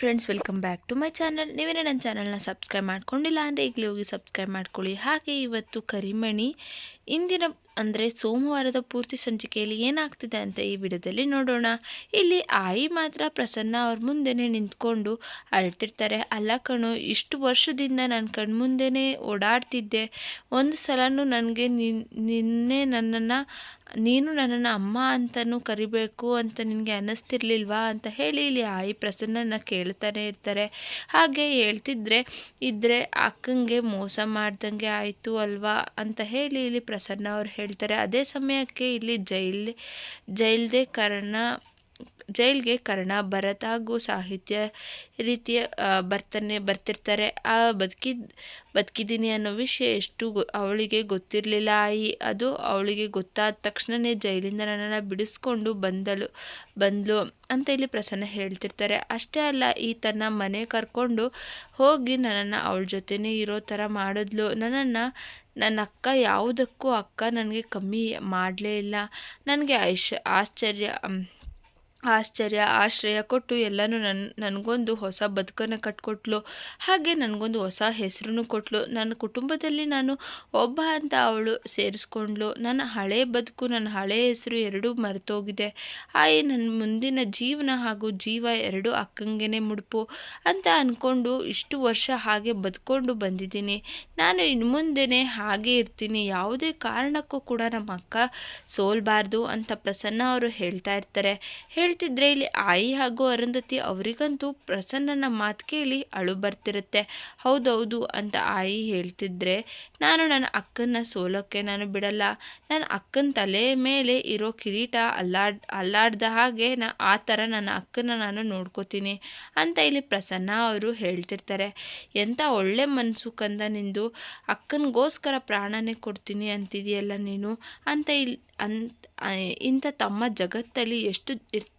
Friends welcome back to my channel ನೀವೇನೇ ನನ್ನ ಚಾನಲ್ನ ಸಬ್ಸ್ಕ್ರೈಬ್ ಮಾಡ್ಕೊಂಡಿಲ್ಲ ಅಂದರೆ ಈಗಲೇ ಹೋಗಿ ಸಬ್ಸ್ಕ್ರೈಬ್ ಮಾಡ್ಕೊಳ್ಳಿ. ಹಾಗೆ ಇವತ್ತು ಕರಿಮಣಿ ಇಂದಿನ ಅಂದರೆ ಸೋಮವಾರದ ಪೂರ್ತಿ ಸಂಚಿಕೆಯಲ್ಲಿ ಏನಾಗ್ತಿದೆ ಅಂತ ಈ ವಿಡಿಯೋದಲ್ಲಿ ನೋಡೋಣ. ಇಲ್ಲಿ ಆಯಿ ಮಾತ್ರ ಪ್ರಸನ್ನ ಅವ್ರ ಮುಂದೆನೇ ನಿಂತ್ಕೊಂಡು ಅಳ್ತಿರ್ತಾರೆ. ಅಲ್ಲ ಕಣು, ಇಷ್ಟು ವರ್ಷದಿಂದ ನನ್ನ ಕಣ್ಮುಂದೆನೇ ಓಡಾಡ್ತಿದ್ದೆ. ಒಂದು ಸಲನೂ ನನಗೆ ನಿನ್ನೆ ನನ್ನನ್ನು ನೀನು ನನ್ನನ್ನು ಅಮ್ಮ ಅಂತಲೂ ಕರಿಬೇಕು ಅಂತ ನಿನಗೆ ಅನ್ನಿಸ್ತಿರ್ಲಿಲ್ವಾ ಅಂತ ಹೇಳಿ ಇಲ್ಲಿ ಆಯಿ ಪ್ರಸನ್ನನ ಕೇಳ್ತಾನೆ ಇರ್ತಾರೆ. ಹಾಗೆ ಹೇಳ್ತಿದ್ರೆ ಇದ್ದರೆ ಅಕ್ಕಂಗೆ ಮೋಸ ಮಾಡ್ದಂಗೆ ಆಯಿತು ಅಲ್ವಾ ಅಂತ ಹೇಳಿ ಇಲ್ಲಿ ಪ್ರಸನ್ನ ಅವ್ರು ಹೇಳ್ತಾರೆ. ಅದೇ ಸಮಯಕ್ಕೆ ಇಲ್ಲಿ ಜೈಲ್, ಜೈಲ್ದೇ ಕಾರಣ ಜೈಲ್ಗೆ ಕರ್ಣ ಭರತ್ ಹಾಗೂ ಸಾಹಿತ್ಯ ರೀತಿಯ ಬರ್ತಾನೆ, ಬರ್ತಿರ್ತಾರೆ. ಆ, ಬದುಕಿ, ಬದುಕಿದ್ದೀನಿ ಅನ್ನೋ ವಿಷಯ ಎಷ್ಟು ಅವಳಿಗೆ ಗೊತ್ತಿರಲಿಲ್ಲ. ಆಯಿ ಅದು ಅವಳಿಗೆ ಗೊತ್ತಾದ ತಕ್ಷಣವೇ ಜೈಲಿಂದ ನನ್ನನ್ನು ಬಿಡಿಸ್ಕೊಂಡು ಬಂದಳು ಬಂದಳು ಅಂತ ಇಲ್ಲಿ ಪ್ರಸನ್ನ ಹೇಳ್ತಿರ್ತಾರೆ. ಅಷ್ಟೇ ಅಲ್ಲ, ಈ ತನ್ನ ಮನೆ ಕರ್ಕೊಂಡು ಹೋಗಿ ನನ್ನನ್ನು ಅವಳ ಜೊತೆನೇ ಇರೋ ಥರ ಮಾಡಿದ್ಲು. ನನ್ನನ್ನು, ನನ್ನ ಅಕ್ಕ ಯಾವುದಕ್ಕೂ ಅಕ್ಕ ನನಗೆ ಕಮ್ಮಿ ಮಾಡಲೇ ಇಲ್ಲ. ನನಗೆ ಐಶ್, ಆಶ್ಚರ್ಯ ಆಶ್ಚರ್ಯ, ಆಶ್ರಯ ಕೊಟ್ಟು ಎಲ್ಲನೂ ನನ್ನ ನನಗೊಂದು ಹೊಸ ಬದುಕನ್ನು ಕಟ್ಕೊಟ್ಲು. ಹಾಗೆ ನನಗೊಂದು ಹೊಸ ಹೆಸರನ್ನು ಕೊಟ್ಲು. ನನ್ನ ಕುಟುಂಬದಲ್ಲಿ ನಾನು ಒಬ್ಬ ಅಂತ ಅವಳು ಸೇರಿಸ್ಕೊಂಡ್ಲು. ನನ್ನ ಹಳೆ ಬದುಕು, ನನ್ನ ಹಳೆ ಹೆಸರು ಎರಡೂ ಮರೆತೋಗಿದೆ. ಆಯೇ ನನ್ನ ಮುಂದಿನ ಜೀವನ ಹಾಗೂ ಜೀವ ಎರಡೂ ಅಕ್ಕಂಗೆನೆ ಮುಡುಪು ಅಂತ ಅಂದ್ಕೊಂಡು ಇಷ್ಟು ವರ್ಷ ಹಾಗೆ ಬದುಕೊಂಡು ಬಂದಿದ್ದೀನಿ. ನಾನು ಇನ್ನು ಮುಂದೆನೇ ಹಾಗೆ ಇರ್ತೀನಿ. ಯಾವುದೇ ಕಾರಣಕ್ಕೂ ಕೂಡ ನಮ್ಮ ಅಕ್ಕ ಸೋಲ್ಬಾರ್ದು ಅಂತ ಪ್ರಸನ್ನ ಅವರು ಹೇಳ್ತಾ ಇರ್ತಾರೆ. ಹೇಳ್ತಿದ್ರೆ ಇಲ್ಲಿ ಆಯಿ ಹಾಗೂ ಅರುಂಧತಿ ಅವರಿಗಂತೂ ಪ್ರಸನ್ನನ ಮಾತು ಕೇಳಿ ಅಳು ಬರ್ತಿರುತ್ತೆ. ಹೌದೌದು ಅಂತ ಆಯಿ ಹೇಳ್ತಿದ್ರೆ, ನಾನು ನನ್ನ ಅಕ್ಕನ ಸೋಲೋಕ್ಕೆ ನಾನು ಬಿಡಲ್ಲ. ನನ್ನ ಅಕ್ಕನ ತಲೆ ಮೇಲೆ ಇರೋ ಕಿರೀಟ ಅಲ್ಲಾಡ್, ಅಲ್ಲಾಡ್ದ ಹಾಗೆ ನಾ, ಆ ಥರ ನನ್ನ ಅಕ್ಕನ ನಾನು ನೋಡ್ಕೋತೀನಿ ಅಂತ ಇಲ್ಲಿ ಪ್ರಸನ್ನ ಅವರು ಹೇಳ್ತಿರ್ತಾರೆ. ಎಂಥ ಒಳ್ಳೆ ಮನಸ್ಸು ಕಂದ ನಿಂದು. ಅಕ್ಕನಿಗೋಸ್ಕರ ಪ್ರಾಣನೇ ಕೊಡ್ತೀನಿ ಅಂತಿದೆಯಲ್ಲ ನೀನು. ಅಂತ ಇಲ್ಲಿ ಅಂತ ಇಂಥ ತಮ್ಮ ಜಗತ್ತಲ್ಲಿ ಎಷ್ಟು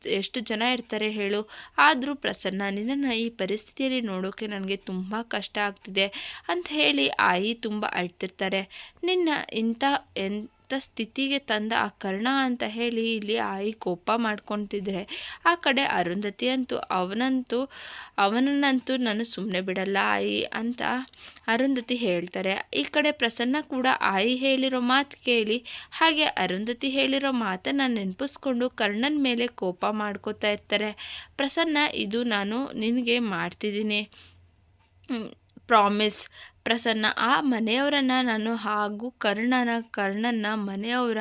ಎಷ್ಟು ಜನ ಇರ್ತಾರೆ ಹೇಳು. ಆದರೂ ಪ್ರಸನ್ನ, ನಿನ್ನನ್ನು ಈ ಪರಿಸ್ಥಿತಿಯಲ್ಲಿ ನೋಡೋಕ್ಕೆ ನನಗೆ ತುಂಬ ಕಷ್ಟ ಆಗ್ತಿದೆ ಅಂತ ಹೇಳಿ ಆಯಿ ತುಂಬ ಅಳ್ತಿರ್ತಾರೆ. ನಿನ್ನ ಇಂಥ ಎನ್ ಸ್ಥಿತಿಗೆ ತಂದ ಆ ಕರ್ಣ ಅಂತ ಹೇಳಿ ಇಲ್ಲಿ ಆಯಿ ಕೋಪ ಮಾಡ್ಕೊತಿದ್ರೆ, ಆ ಕಡೆ ಅರುಂಧತಿ ಅಂತೂ ಅವನಂತೂ, ಅವನನ್ನಂತೂ ನಾನು ಸುಮ್ಮನೆ ಬಿಡಲ್ಲ ಆಯಿ ಅಂತ ಅರುಂಧತಿ ಹೇಳ್ತಾರೆ. ಈ ಕಡೆ ಪ್ರಸನ್ನ ಕೂಡ ಆಯಿ ಹೇಳಿರೋ ಮಾತು ಕೇಳಿ, ಹಾಗೆ ಅರುಂಧತಿ ಹೇಳಿರೋ ಮಾತನ್ನು ನೆನಪಿಸ್ಕೊಂಡು ಕರ್ಣನ ಮೇಲೆ ಕೋಪ ಮಾಡ್ಕೋತಾ ಇರ್ತಾರೆ. ಪ್ರಸನ್ನ, ಇದು ನಾನು ನಿನಗೆ ಮಾಡ್ತಿದ್ದೀನಿ. ಪ್ರಾಮಿಸ್ ಪ್ರಸನ್ನ, ಆ ಮನೆಯವರನ್ನು ನಾನು ಹಾಗೂ ಕರ್ಣನ ಕರ್ಣನ ಮನೆಯವರ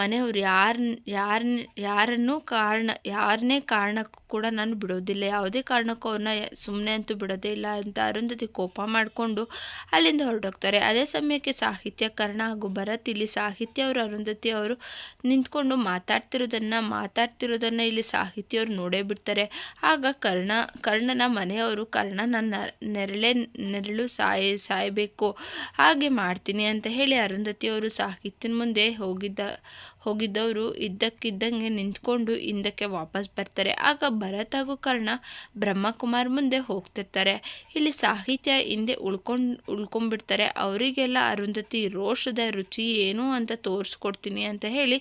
ಮನೆಯವ್ರು ಯಾರ ಯಾರನ್ನ ಯಾರನ್ನೂ ಕಾರಣ ಯಾರನ್ನೇ ಕಾರಣಕ್ಕೂ ಕೂಡ ನಾನು ಬಿಡೋದಿಲ್ಲ. ಯಾವುದೇ ಕಾರಣಕ್ಕೂ ಅವ್ರನ್ನ ಸುಮ್ಮನೆ ಅಂತೂ ಬಿಡೋದೇ ಇಲ್ಲ ಅಂತ ಅರುಂಧತಿ ಕೋಪ ಮಾಡಿಕೊಂಡು ಅಲ್ಲಿಂದ ಹೊರಟೋಗ್ತಾರೆ. ಅದೇ ಸಮಯಕ್ಕೆ ಸಾಹಿತ್ಯ ಕರ್ಣ ಹಾಗೂ ಭರತ್ ಇಲ್ಲಿ ಸಾಹಿತ್ಯ ಅವರು ಅರುಂಧತಿ ಅವರು ನಿಂತ್ಕೊಂಡು ಮಾತಾಡ್ತಿರೋದನ್ನು ಮಾತಾಡ್ತಿರೋದನ್ನು ಇಲ್ಲಿ ಸಾಹಿತ್ಯವ್ರು ನೋಡೇ ಬಿಡ್ತಾರೆ. ಆಗ ಕರ್ಣ, ಕರ್ಣನ ಮನೆಯವರು ಕರ್ಣನ ನೆರಳೆ, ನೆರಳು ಸಾಯಿ ಸಾಯಬೇಕು. ಹಾಗೆ ಮಾಡ್ತೀನಿ ಅಂತ ಹೇಳಿ ಅರುಂಧತಿಯವರು ಸಾಹಿತ್ಯನ ಮುಂದೆ ಹೋಗಿದ್ದ ಹೋಗಿದ್ದವರು ಇದ್ದಕ್ಕಿದ್ದಂಗೆ ನಿಂತ್ಕೊಂಡು ಹಿಂದಕ್ಕೆ ವಾಪಸ್ ಬರ್ತಾರೆ. ಆಗ ಭರತ್ ಹಾಗೂ ಕರ್ಣ ಬ್ರಹ್ಮಕುಮಾರ್ ಮುಂದೆ ಹೋಗ್ತಿರ್ತಾರೆ. ಇಲ್ಲಿ ಸಾಹಿತ್ಯ ಹಿಂದೆ ಉಳ್ಕೊಂಡು, ಉಳ್ಕೊಂಡ್ಬಿಡ್ತಾರೆ. ಅವರಿಗೆಲ್ಲ ಅರುಂಧತಿ ರೋಷದ ರುಚಿ ಏನು ಅಂತ ತೋರಿಸ್ಕೊಡ್ತೀನಿ ಅಂತ ಹೇಳಿ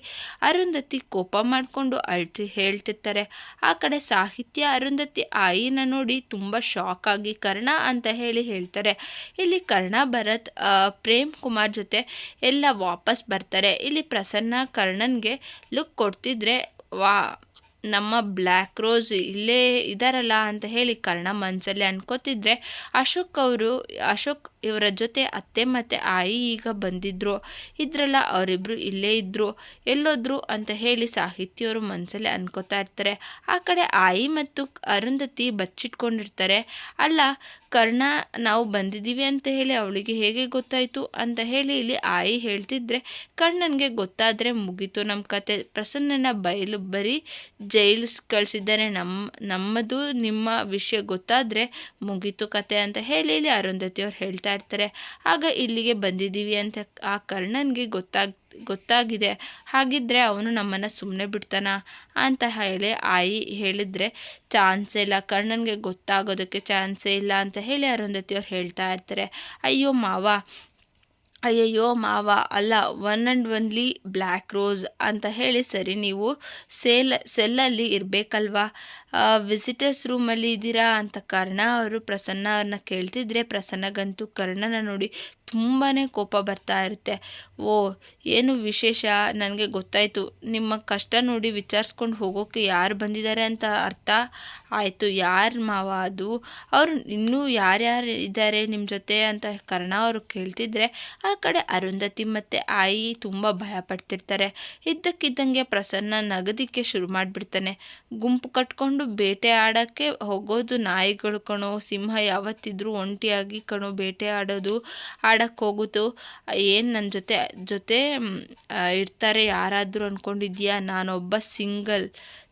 ಅರುಂಧತಿ ಕೋಪ ಮಾಡಿಕೊಂಡು ಅಳ್ತಿ, ಹೇಳ್ತಿರ್ತಾರೆ. ಆ ಕಡೆ ಸಾಹಿತ್ಯ ಅರುಂಧತಿ ಆಯಿನ ನೋಡಿ ತುಂಬ ಶಾಕ್ ಆಗಿ ಕರ್ಣ ಅಂತ ಹೇಳಿ ಹೇಳ್ತಾರೆ. ಇಲ್ಲಿ ಕರ್ಣ, ಭರತ್ ಪ್ರೇಮ್ ಕುಮಾರ್ ಜೊತೆ ಎಲ್ಲ ವಾಪಸ್ ಬರ್ತಾರೆ. ಇಲ್ಲಿ ಪ್ರಸನ್ನ ಕರ್ಣನ್ಗೆ ಲುಕ್ ಕೊಡ್ತಿದ್ರೆ, ವಾ, ನಮ್ಮ ಬ್ಲ್ಯಾಕ್ ರೋಸ್ ಇಲ್ಲೇ ಇದಾರಲ್ಲ ಅಂತ ಹೇಳಿ ಕರ್ಣ ಮನಸ್ಸಲ್ಲಿ ಅನ್ಕೋತಿದ್ರೆ, ಅಶೋಕ್ ಅವರು, ಅಶೋಕ್ ಇವರ ಜೊತೆ ಅತ್ತೆ ಮತ್ತು ಆಯಿ ಈಗ ಬಂದಿದ್ರು. ಇದ್ರಲ್ಲ ಅವರಿಬ್ಬರು ಇಲ್ಲೇ ಇದ್ದರು ಎಲ್ಲೋದ್ರು ಅಂತ ಹೇಳಿ ಸಾಹಿತ್ಯವರು ಮನಸ್ಸಲ್ಲಿ ಅನ್ಕೋತಾ ಇರ್ತಾರೆ. ಆ ಕಡೆ ಆಯಿ ಮತ್ತು ಅರುಂಧತಿ ಬಚ್ಚಿಟ್ಕೊಂಡಿರ್ತಾರೆ. ಅಲ್ಲ, ಕರ್ಣ, ನಾವು ಬಂದಿದ್ದೀವಿ ಅಂತ ಹೇಳಿ ಅವಳಿಗೆ ಹೇಗೆ ಗೊತ್ತಾಯಿತು ಅಂತ ಹೇಳಿ ಇಲ್ಲಿ ಆಯಿ ಹೇಳ್ತಿದ್ರೆ, ಕರ್ಣನಿಗೆ ಗೊತ್ತಾದರೆ ಮುಗೀತು. ನಮ್ಮ ಕತೆ ಪ್ರಸನ್ನನ ಬಯಲು ಬರೀ ಜೈಲ್ಸ್ ಕಳಿಸಿದ್ದಾನೆ ನಮ್ಮ ನಮ್ಮದು ನಿಮ್ಮ ವಿಷಯ ಗೊತ್ತಾದರೆ ಮುಗೀತು ಕತೆ ಅಂತ ಹೇಳಿ ಇಲ್ಲಿ ಅರುಂಧತಿ ಅವ್ರು ಹೇಳ್ತಾ ಇರ್ತಾರೆ ಆಗ ಇಲ್ಲಿಗೆ ಬಂದಿದ್ದೀವಿ ಅಂತ ಆ ಕರ್ಣನಿಗೆ ಗೊತ್ತಾಗ, ಗೊತ್ತಾಗಿದೆ. ಹಾಗಿದ್ರೆ ಅವನು ನಮ್ಮನ್ನು ಸುಮ್ಮನೆ ಬಿಡ್ತಾನ? ಅಂತ ಹೇಳಿ ಆಯಿ ಹೇಳಿದರೆ, ಚಾನ್ಸೇ ಇಲ್ಲ, ಕರ್ಣನ್ಗೆ ಗೊತ್ತಾಗೋದಕ್ಕೆ ಚಾನ್ಸೇ ಇಲ್ಲ, ಅಂತ ಹೇಳಿ ಅರುಂಧತಿ ಅವ್ರು ಹೇಳ್ತಾ ಇರ್ತಾರೆ. ಅಯ್ಯೋ ಮಾವ, ಅಯ್ಯಯ್ಯೋ ಮಾವ, ಅಲ್ಲ one and only black rose ಅಂತ ಹೇಳಿ ಸರಿ, ನೀವು ಸೇಲ್ ಸೆಲ್ಲಲ್ಲಿ ಇರಬೇಕಲ್ವಾ? ವಿಸಿಟರ್ಸ್ ರೂಮಲ್ಲಿ ಇದ್ದೀರಾ ಅಂತ ಕರ್ಣ ಅವರು ಪ್ರಸನ್ನ ಅವ್ರನ್ನ ಕೇಳ್ತಿದ್ರೆ ಪ್ರಸನ್ನಗಂತೂ ಕರ್ಣನ ನೋಡಿ ತುಂಬಾ ಕೋಪ ಬರ್ತಾ ಇರುತ್ತೆ. ಓ, ಏನು ವಿಶೇಷ? ನನಗೆ ಗೊತ್ತಾಯಿತು. ನಿಮ್ಮ ಕಷ್ಟ ನೋಡಿ ವಿಚಾರಿಸ್ಕೊಂಡು ಹೋಗೋಕ್ಕೆ ಯಾರು ಬಂದಿದ್ದಾರೆ ಅಂತ ಅರ್ಥ? ಆಯಿತು, ಯಾರು ಮಾವ ಅದು? ಅವರು ಇನ್ನೂ ಯಾರ್ಯಾರು ಇದ್ದಾರೆ ನಿಮ್ಮ ಜೊತೆ ಅಂತ ಕರ್ಣ ಅವರು ಕೇಳ್ತಿದ್ರೆ ಆ ಕಡೆ ಅರುಂಧತಿ ಮತ್ತು ಆಯಿ ತುಂಬ ಭಯ ಪಡ್ತಿರ್ತಾರೆ. ಇದ್ದಕ್ಕಿದ್ದಂಗೆ ಪ್ರಸನ್ನ ನಗದಿಕ್ಕೆ ಶುರು ಮಾಡಿಬಿಡ್ತಾನೆ. ಗುಂಪು ಕಟ್ಕೊಂಡು ಬೇಟೆ ಆಡೋಕ್ಕೆ ಹೋಗೋದು ನಾಯಿಗಳು ಕಣೋ, ಸಿಂಹ ಯಾವತ್ತಿದ್ರೂ ಒಂಟಿಯಾಗಿ ಕಣೋ, ಬೇಟೆ ಆಡೋದು, ಆಡಕ್ಕೆ ಹೋಗುತ್ತೋ ಏನು ನನ್ನ ಜೊತೆ ಜೊತೆ ಇರ್ತಾರೆ ಯಾರಾದರೂ ಅಂದ್ಕೊಂಡಿದ್ಯಾ ನಾನೊಬ್ಬ ಸಿಂಗಲ್,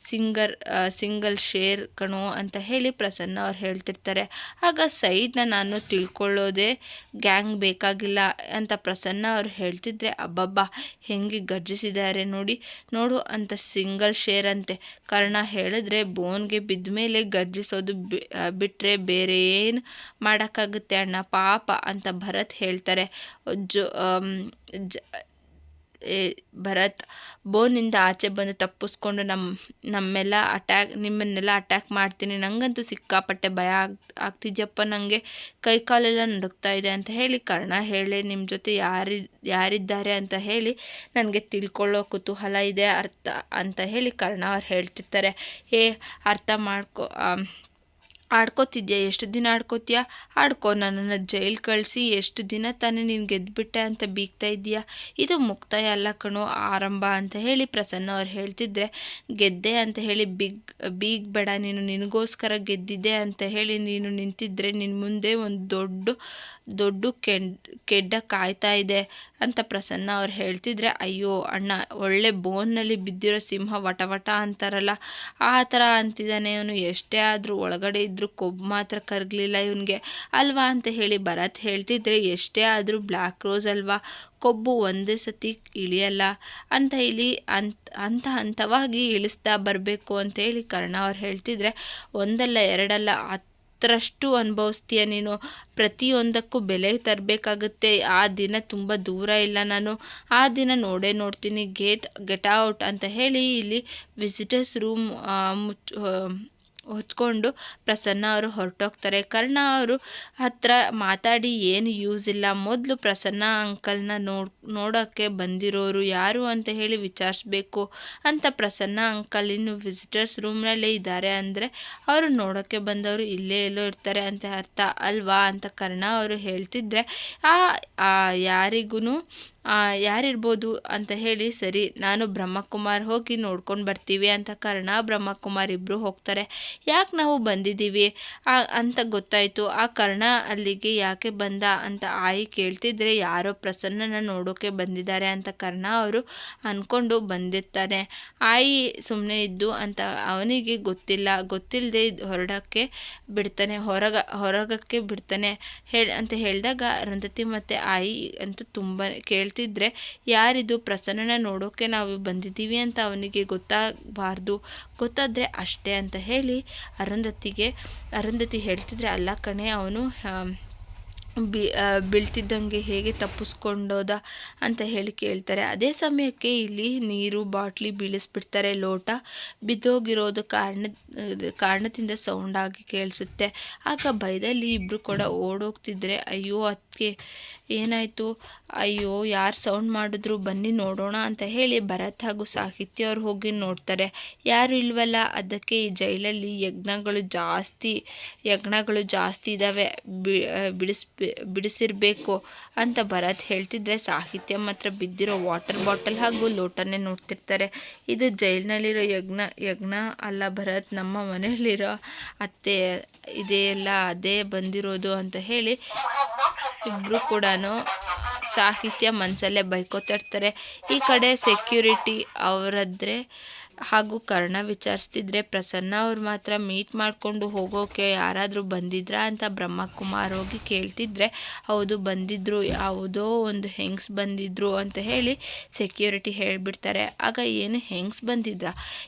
ಸಿಂಗರ್ ಸಿಂಗಲ್ ಶೇರ್ ಕಣೋ ಅಂತ ಹೇಳಿ ಪ್ರಸನ್ನ ಅವ್ರು ಹೇಳ್ತಿರ್ತಾರೆ. ಆಗ ಸೈಡ್ನ ನಾನು ತಿಳ್ಕೊಳ್ಳೋದೇ ಗ್ಯಾಂಗ್ ಬೇಕಾಗಿಲ್ಲ ಅಂತ ಪ್ರಸನ್ನ ಅವ್ರು ಹೇಳ್ತಿದ್ರೆ, ಅಬ್ಬಬ್ಬ, ಹೆಂಗೆ ಗರ್ಜಿಸಿದ್ದಾರೆ ನೋಡಿ, ನೋಡು ಅಂತ ಸಿಂಗಲ್ ಶೇರ್ ಅಂತೆ. ಕರ್ಣ ಹೇಳಿದ್ರೆ ಬೋನ್ಗೆ ಬಿದ್ದ ಮೇಲೆ ಗರ್ಜಿಸೋದು ಬಿಟ್ಟರೆ ಬೇರೆ ಏನು ಮಾಡೋಕ್ಕಾಗುತ್ತೆ ಅಣ್ಣ? ಪಾಪ ಅಂತ ಭರತ್ ಹೇಳ್ತಾರೆ. ಜೊ ಜ ಭರತ್, ಬೋನಿಂದ ಆಚೆ ಬಂದು ತಪ್ಪಿಸ್ಕೊಂಡು ನಮ್ಮ ನಮ್ಮೆಲ್ಲ ಅಟ್ಯಾಕ್ ನಿಮ್ಮನ್ನೆಲ್ಲ ಅಟ್ಯಾಕ್ ಮಾಡ್ತೀನಿ. ನನಗಂತೂ ಸಿಕ್ಕಾಪಟ್ಟೆ ಭಯ ಆಗ್, ಆಗ್ತಿದ್ಯಪ್ಪ. ನನಗೆ ಕೈ ಕಾಲೆಲ್ಲ ನಡುಕ್ತಾ ಇದೆ ಅಂತ ಹೇಳಿ ಕರ್ಣ ಹೇಳಿ ನಿಮ್ಮ ಜೊತೆ ಯಾರಿ, ಯಾರಿದ್ದಾರೆ ಅಂತ ಹೇಳಿ ನನಗೆ ತಿಳ್ಕೊಳ್ಳೋ ಕುತೂಹಲ ಇದೆ ಅರ್ಥ ಅಂತ ಹೇಳಿ ಕರ್ಣ ಅವ್ರು ಹೇಳ್ತಿರ್ತಾರೆ. ಏ, ಅರ್ಥ ಮಾಡ್ಕೊ ಆಡ್ಕೋತಿದ್ಯಾ? ಎಷ್ಟು ದಿನ ಆಡ್ಕೋತೀಯ? ಆಡ್ಕೋ, ನನ್ನನ್ನು ಜೈಲ್ ಕಳಿಸಿ, ಎಷ್ಟು ದಿನ ತಾನೇ ನೀನು ಗೆದ್ದುಬಿಟ್ಟೆ ಅಂತ ಬೀಗ್ತಾ ಇದೆಯಾ ಇದು ಮುಕ್ತಾಯ ಅಲ್ಲ ಕಣೋ, ಆರಂಭ ಅಂತ ಹೇಳಿ ಪ್ರಸನ್ನ ಅವ್ರು ಹೇಳ್ತಿದ್ರೆ, ಗೆದ್ದೆ ಅಂತ ಹೇಳಿ ಬಿಗ್ ಬೀಗ್ ಬೇಡ ನೀನು ನಿನಗೋಸ್ಕರ ಗೆದ್ದಿದೆ ಅಂತ ಹೇಳಿ ನೀನು ನಿಂತಿದ್ರೆ ನಿನ್ನ ಮುಂದೆ ಒಂದು ದೊಡ್ಡ ದೊಡ್ಡ ಕೆಡ್, ಕೆಡ್ಡ ಕಾಯ್ತಾ ಇದೆ ಅಂತ ಪ್ರಸನ್ನ ಅವ್ರು ಹೇಳ್ತಿದ್ರೆ, ಅಯ್ಯೋ ಅಣ್ಣ, ಒಳ್ಳೆ ಬೋನ್ನಲ್ಲಿ ಬಿದ್ದಿರೋ ಸಿಂಹ ವಟ ವಟ ಅಂತಾರಲ್ಲ, ಆ ಥರ ಅಂತಿದ್ದಾನೆ ಇವನು. ಎಷ್ಟೇ ಆದರೂ ಒಳಗಡೆ ಇದ್ದರೂ ಕೊಬ್ಬು ಮಾತ್ರ ಕರಗಲಿಲ್ಲ ಇವನಿಗೆ. ಅಲ್ವಾ? ಅಂತ ಹೇಳಿ ಭರತ್ ಹೇಳ್ತಿದ್ರೆ, ಎಷ್ಟೇ ಆದರೂ ಬ್ಲ್ಯಾಕ್ ರೋಸ್ ಅಲ್ವಾ? ಕೊಬ್ಬು ಒಂದೇ ಸತಿ ಇಳಿಯಲ್ಲ. ಅಂತ ಇಲ್ಲಿ ಅಂತ, ಹಂತ ಹಂತವಾಗಿ ಇಳಿಸ್ತಾ ಬರಬೇಕು ಅಂತ ಹೇಳಿ ಕರ್ಣ ಅವ್ರು ಹೇಳ್ತಿದ್ರೆ, ಒಂದಲ್ಲ ಎರಡಲ್ಲ ಹತ್ತರಷ್ಟು ಅನುಭವಿಸ್ತೀಯ ನೀನು? ಪ್ರತಿಯೊಂದಕ್ಕೂ ಬೆಲೆ ತರಬೇಕಾಗುತ್ತೆ. ಆ ದಿನ ತುಂಬ ದೂರ ಇಲ್ಲ ನಾನು. ಆ ದಿನ ನೋಡೇ ನೋಡ್ತೀನಿ. ಗೇಟ್, ಗೆಟ್ ಔಟ್ ಅಂತ ಹೇಳಿ ಇಲ್ಲಿ ವಿಸಿಟರ್ಸ್ ರೂಮ್ ಮುಚ್ಚ ಹೊಚ್ಕೊಂಡು ಪ್ರಸನ್ನ ಅವರು ಹೊರಟೋಗ್ತಾರೆ. ಕರ್ಣ ಅವರು ಹತ್ರ ಮಾತಾಡಿ, ಏನು ಯೂಸ್ ಇಲ್ಲ. ಮೊದಲು ಪ್ರಸನ್ನ ಅಂಕಲ್ನ ನೋಡ್ ನೋಡೋಕ್ಕೆ ಬಂದಿರೋರು ಯಾರು ಅಂತ ಹೇಳಿ ವಿಚಾರಿಸ್ಬೇಕು ಅಂತ ಪ್ರಸನ್ನ ಅಂಕಲ್ ಇನ್ನು ವಿಸಿಟರ್ಸ್ ರೂಮ್ನಲ್ಲೇ ಇದ್ದಾರೆ ಅಂದರೆ ಅವರು ನೋಡೋಕ್ಕೆ ಬಂದವರು ಇಲ್ಲೇ ಎಲ್ಲೋ ಇರ್ತಾರೆ ಅಂತ ಅರ್ಥ ಅಲ್ವಾ? ಅಂತ ಕರ್ಣ ಅವರು ಹೇಳ್ತಿದ್ರೆ, ಆ ಯಾರಿಗೂ ಯಾರಿರ್ಬೋದು ಅಂತ ಹೇಳಿ, ಸರಿ, ನಾನು ಬ್ರಹ್ಮಕುಮಾರ್ ಹೋಗಿ ನೋಡ್ಕೊಂಡು ಬರ್ತೀವಿ ಅಂತ ಕರ್ಣ ಬ್ರಹ್ಮಕುಮಾರ್ ಇಬ್ಬರು ಹೋಗ್ತಾರೆ. ಯಾಕೆ ನಾವು ಬಂದಿದ್ದೀವಿ? ಅಂತ ಗೊತ್ತಾಯಿತು. ಆ ಕರ್ಣ ಅಲ್ಲಿಗೆ ಯಾಕೆ ಬಂದ ಅಂತ ಆಯಿ ಕೇಳ್ತಿದ್ರೆ, ಯಾರೋ ಪ್ರಸನ್ನನ ನೋಡೋಕೆ ಬಂದಿದ್ದಾರೆ ಅಂತ ಕರ್ಣ ಅವರು ಅಂದ್ಕೊಂಡು ಬಂದಿರ್ತಾರೆ. ಆಯಿ ಸುಮ್ಮನೆ ಇದ್ದು ಅಂತ ಅವನಿಗೆ ಗೊತ್ತಿಲ್ಲ. ಗೊತ್ತಿಲ್ಲದೆ ಹೊರಡೋಕ್ಕೆ ಬಿಡ್ತಾನೆ, ಹೊರಗ, ಹೊರಗಕ್ಕೆ ಬಿಡ್ತಾನೆ. ಹೇಳಿ, ಅಂತ ಹೇಳಿದಾಗ ಅರುಂಧತಿ ಮತ್ತು ಆಯಿ ಅಂತೂ ತುಂಬ ಕೇಳ್ತಾರೆ ಹೇಳ್ತಿದ್ರೆ, ಯಾರಿದು ಪ್ರಸನ್ನನ ನೋಡೋಕ್ಕೆ ನಾವು ಬಂದಿದ್ದೀವಿ ಅಂತ ಅವನಿಗೆ ಗೊತ್ತಾಗಬಾರ್ದು. ಗೊತ್ತಾದರೆ ಅಷ್ಟೇ ಅಂತ ಹೇಳಿ ಅರುಂಧತಿಗೆ ಅರುಂಧತಿ ಹೇಳ್ತಿದ್ರೆ, ಅಲ್ಲ ಕಣೆ, ಅವನು ಬಿ ಬೀಳ್ತಿದ್ದಂಗೆ ಹೇಗೆ ತಪ್ಪಿಸ್ಕೊಂಡೋದ ಅಂತ ಹೇಳಿ ಕೇಳ್ತಾರೆ. ಅದೇ ಸಮಯಕ್ಕೆ ಇಲ್ಲಿ ನೀರು, ಬಾಟ್ಲಿ ಬೀಳಿಸ್ಬಿಡ್ತಾರೆ. ಲೋಟ ಬಿದ್ದೋಗಿರೋದು ಕಾರಣ, ಕಾರಣದಿಂದ ಸೌಂಡ್ ಆಗಿ ಕೇಳಿಸುತ್ತೆ. ಆಗ ಭಯದಲ್ಲಿ ಇಬ್ಬರು ಕೂಡ ಓಡೋಗ್ತಿದ್ರೆ, ಅಯ್ಯೋ ಅದಕ್ಕೆ ಏನಾಯಿತು? ಅಯ್ಯೋ, ಯಾರು ಸೌಂಡ್ ಮಾಡಿದ್ರು? ಬನ್ನಿ ನೋಡೋಣ ಅಂತ ಹೇಳಿ ಭರತ್ ಹಾಗೂ ಸಾಹಿತ್ಯ ಅವ್ರು ಹೋಗಿ ನೋಡ್ತಾರೆ. ಯಾರು ಇಲ್ವಲ್ಲ? ಅದಕ್ಕೆ ಈ ಜೈಲಲ್ಲಿ ಯಜ್ಞಗಳು ಜಾಸ್ತಿ ಯಜ್ಞಗಳು ಜಾಸ್ತಿ ಇದ್ದಾವೆ ಬಿಡಿಸ್ ಬಿಡಿಸಿರಬೇಕು ಅಂತ ಭರತ್ ಹೇಳ್ತಿದ್ರೆ ಸಾಹಿತ್ಯ ಮಾತ್ರ ಬಿದ್ದಿರೋ ವಾಟರ್ ಬಾಟಲ್ ಹಾಗೂ ಲೋಟನೇ ನೋಡ್ತಿರ್ತಾರೆ. ಇದು ಜೈಲಿನಲ್ಲಿರೋ ಯಜ್ಞ ಯಜ್ಞ ಅಲ್ಲ ಭರತ್, ನಮ್ಮ ಮನೆಯಲ್ಲಿರೋ ಅತ್ತೆ ಇದೆಯಲ್ಲ ಅದೇ ಬಂದಿರೋದು ಅಂತ ಹೇಳಿ ಇಬ್ಬರು ಕೂಡ ಸಾಹಿತ್ಯ ಮನಸಲ್ಲೇ ಬೈಕೋತಿರ್ತಾರೆ. ಈ ಕಡೆ ಸೆಕ್ಯೂರಿಟಿ ಅವರದ್ರೆ ಹಾಗೂ ಕರ್ಣ ವಿಚಾರಿಸ್ತಿದ್ರೆ ಪ್ರಸನ್ನ ಅವ್ರು ಮಾತ್ರ ಮೀಟ್ ಮಾಡಿಕೊಂಡು ಹೋಗೋಕೆ ಯಾರಾದರೂ ಬಂದಿದ್ರಾ ಅಂತ ಬ್ರಹ್ಮಕುಮಾರ್ ಹೋಗಿ ಕೇಳ್ತಿದ್ರೆ, ಹೌದು, ಬಂದಿದ್ರು, ಯಾವುದೋ ಒಂದು ಹೆಂಗ್ಸ್ ಬಂದಿದ್ರು ಅಂತ ಹೇಳಿ ಸೆಕ್ಯೂರಿಟಿ ಹೇಳಿಬಿಡ್ತಾರೆ. ಆಗ ಏನು ಹೆಂಗ್ಸ್ ಬಂದಿದ್ರ?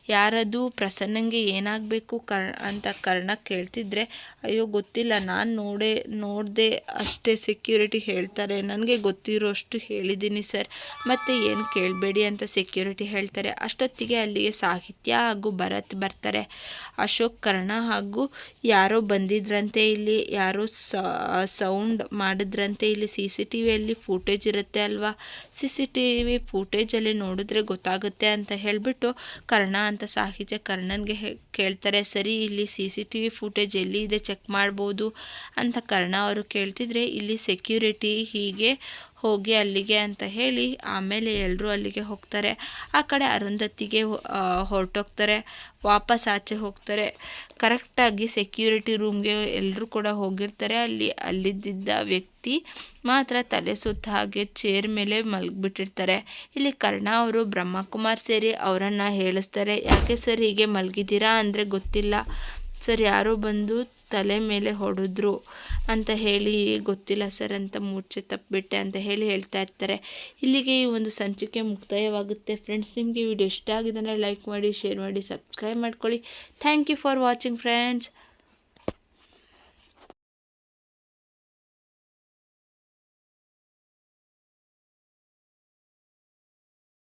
ಯಾರದು ಪ್ರಸನ್ನಂಗೆ ಏನಾಗಬೇಕು ಕರ್, ಅಂತ ಕರ್ಣ ಕೇಳ್ತಿದ್ರೆ, ಅಯ್ಯೋ, ಗೊತ್ತಿಲ್ಲ, ನಾನು ನೋಡೇ, ನೋಡಿದೆ ಅಷ್ಟೇ ಸೆಕ್ಯೂರಿಟಿ ಹೇಳ್ತಾರೆ. ನನಗೆ ಗೊತ್ತಿರೋಷ್ಟು ಹೇಳಿದ್ದೀನಿ ಸರ್. ಮತ್ತು ಏನು ಕೇಳಬೇಡಿ ಅಂತ ಸೆಕ್ಯೂರಿಟಿ ಹೇಳ್ತಾರೆ. ಅಷ್ಟೊತ್ತಿಗೆ ಅಲ್ಲಿಗೆ ಸಾಹಿತ್ಯ ಹಾಗೂ ಭರತ್ ಬರ್ತಾರೆ. ಅಶೋಕ್ ಕರ್ಣ ಹಾಗೂ ಯಾರೋ ಬಂದಿದ್ರಂತೆ ಇಲ್ಲಿ, ಯಾರೋ ಸೌಂಡ್ ಮಾಡಿದ್ರಂತೆ ಇಲ್ಲಿ. ಸಿ ಸಿ ಟಿ ವಿಯಲ್ಲಿ ಫೂಟೇಜ್ ಇರುತ್ತೆ ಅಲ್ವಾ? ಸಿ ಸಿ ಟಿ ವಿ ಫೂಟೇಜಲ್ಲಿ ನೋಡಿದ್ರೆ ಗೊತ್ತಾಗುತ್ತೆ ಅಂತ ಹೇಳಿಬಿಟ್ಟು ಕರ್ಣ ಅಂತ ಸಾಹಿತ್ಯ ಕರ್ಣನ್ಗೆ ಕೇಳ್ತಾರೆ. ಸರಿ, ಇಲ್ಲಿ C C T V footage ಎಲ್ಲಿ ಇದೆ? ಚೆಕ್ ಮಾಡ್ಬೋದು ಅಂತ ಕರ್ಣ ಅವರು ಕೇಳ್ತಿದ್ರೆ ಇಲ್ಲಿ ಸೆಕ್ಯೂರಿಟಿ ಹೀಗೆ ಹೋಗಿ ಅಲ್ಲಿಗೆ ಅಂತ ಹೇಳಿ ಆಮೇಲೆ ಎಲ್ಲರೂ ಅಲ್ಲಿಗೆ ಹೋಗ್ತಾರೆ. ಆ ಕಡೆ ಅರುಂಧತಿಗೆ ಹೊರಟೋಗ್ತಾರೆ. ವಾಪಸ್ ಆಚೆ ಹೋಗ್ತಾರೆ. ಕರೆಕ್ಟಾಗಿ ಸೆಕ್ಯೂರಿಟಿ ರೂಮ್ಗೆ ಎಲ್ಲರೂ ಕೂಡ ಹೋಗಿರ್ತಾರೆ. ಅಲ್ಲಿ ಅಲ್ಲಿದ್ದ ವ್ಯಕ್ತಿ ಮಾತ್ರ ತಲೆ ಸುತ್ತ ಹಾಗೆ ಚೇರ್ ಮೇಲೆ ಮಲಗಿಬಿಟ್ಟಿರ್ತಾರೆ. ಇಲ್ಲಿ ಕರ್ಣ ಅವರು ಬ್ರಹ್ಮಕುಮಾರ್ ಸೇರಿ ಅವರನ್ನು ಹೇಳಿಸ್ತಾರೆ. ಯಾಕೆ ಸರ್ ಹೀಗೆ ಮಲಗಿದ್ದೀರಾ? ಅಂದರೆ ಗೊತ್ತಿಲ್ಲ. ಸರ್, ಯಾರೋ ಬಂದು ತಲೆ ಮೇಲೆ ಹೊಡೆದ್ರು ಅಂತ ಹೇಳಿ, ಗೊತ್ತಿಲ್ಲ ಸರ್, ಅಂತ ಮೂರ್ಛೆ ತಪ್ಪಿಬಿಟ್ಟೆ ಅಂತ ಹೇಳಿ ಹೇಳ್ತಾ ಇರ್ತಾರೆ. ಇಲ್ಲಿಗೆ ಈ ಒಂದು ಸಂಚಿಕೆ ಮುಕ್ತಾಯವಾಗುತ್ತೆ. ಫ್ರೆಂಡ್ಸ್, ನಿಮಗೆ ವಿಡಿಯೋ ಇಷ್ಟ ಆಗಿದ್ರೆ ಲೈಕ್ ಮಾಡಿ, ಶೇರ್ ಮಾಡಿ, ಸಬ್ಸ್ಕ್ರೈಬ್ ಮಾಡ್ಕೊಳ್ಳಿ. Thank you for watching, friends.